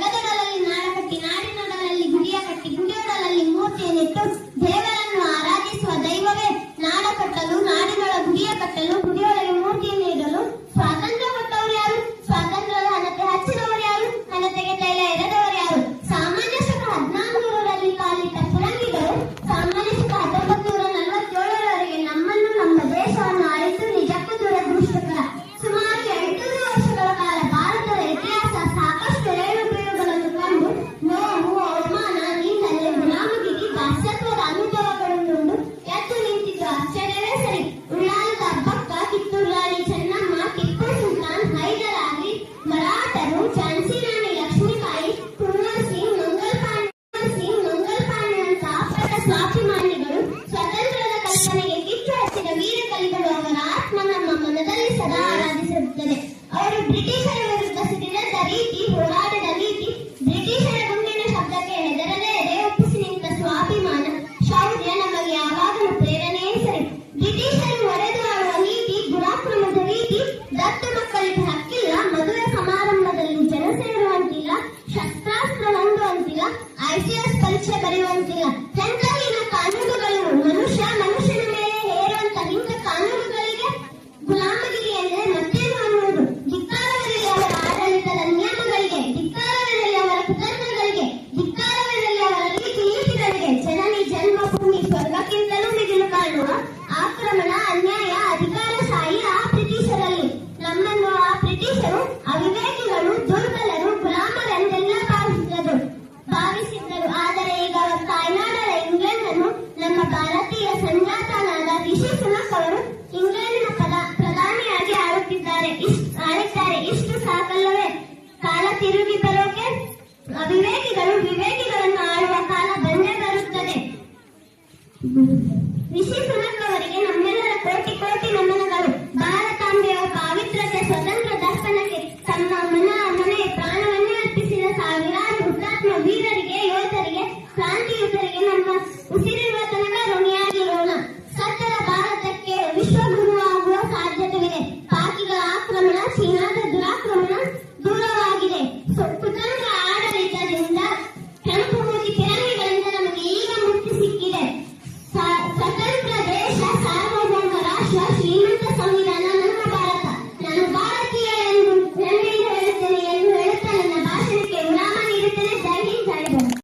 ¡Venga, canal, ರೂಪದಲ್ಲಿ ಆತ್ಮ ನಮ್ಮ ಮನದಲ್ಲಿ ಸದಾ ಆರಾಧಿಸಿರುತ್ತದೆ ಅವರು ಬ್ರಿಟಿಷರ ವಿರುದ್ಧ ಸಿಡಿದ ರೀತಿ ಹೋರಾಡಿದ ರೀತಿ, ಬ್ರಿಟಿಷರ ಗುಂಡಿನ ಶಬ್ದಕ್ಕೆ ಹೆದರದೆ ಎದೆ ಒಪ್ಪಿಸಿ ನಿಂತ ಸ್ವಾಭಿಮಾನ, ಶೌರ್ಯ ನಮಗೆ ಯಾವಾಗಲೂ ಪ್ರೇರಣೆ ಸರಿ. ಬ್ರಿಟಿಷರು ಒಡೆದು ಆಡುವ ರೀತಿ ದುರಾಕ್ರಮದ ರೀತಿ ದತ್ತು ಮಕ್ಕಳಿಗೆ ಹಕ್ಕಿಲ್ಲ ಮದುವೆ ಸಮಾರಂಭದಲ್ಲಿ ಜನ ಸೇರುವಂತಿಲ್ಲ, ಶಸ್ತ್ರಾಸ್ತ್ರ ಹೊಂದುವಂತಿಲ್ಲ, ಐಸಿಎಸ್ ಪರೀಕ್ಷೆ ಬರೆಯುವಂತಿಲ್ಲ ವಂಚಿತರಿಗೆ ಅವಿವೇಕಿಗಳು ವಿವೇಕಿಗಳನ್ನು ಆಳುವ ಕಾಲ ಬಂದೇ ಬರುತ್ತದೆ. ಋಷಿ ಸುನಕ್ ನಮ್ಮೆಲ್ಲರ ಕೋಟಿ ಕೋಟಿ ನಮನಗಳು. ಭಾರತಾಂಬೆಯ ಪಾವಿತ್ರತೆ ಸ್ವತಂತ್ರ ದರ್ಶನಕ್ಕೆ ತಮ್ಮ ಮನ ಮನೆ ಪ್ರಾಣವನ್ನೇ ಅರ್ಪಿಸಿದ ಸಾವಿರಾರು ಹುತಾತ್ಮ ವೀರರಿಗೆ, ಯೋಧರಿಗೆ, ಕ್ರಾಂತಿಯುತರಿಗೆ ನಮ್ಮ ಉಸಿರಿರುವ ತನಕ ಋಣಿಯಾಗಿರೋಣ ಸತ್ತರ ಭಾರತಕ್ಕೆ ವಿಶ್ವಗುರು ಆಗುವ ಸಾಧ್ಯತೆಯಿದೆ. ಪಾಕಿಗಳ ಆಕ್ರಮಣ ಚೀನಾದ Masih 手艺来呢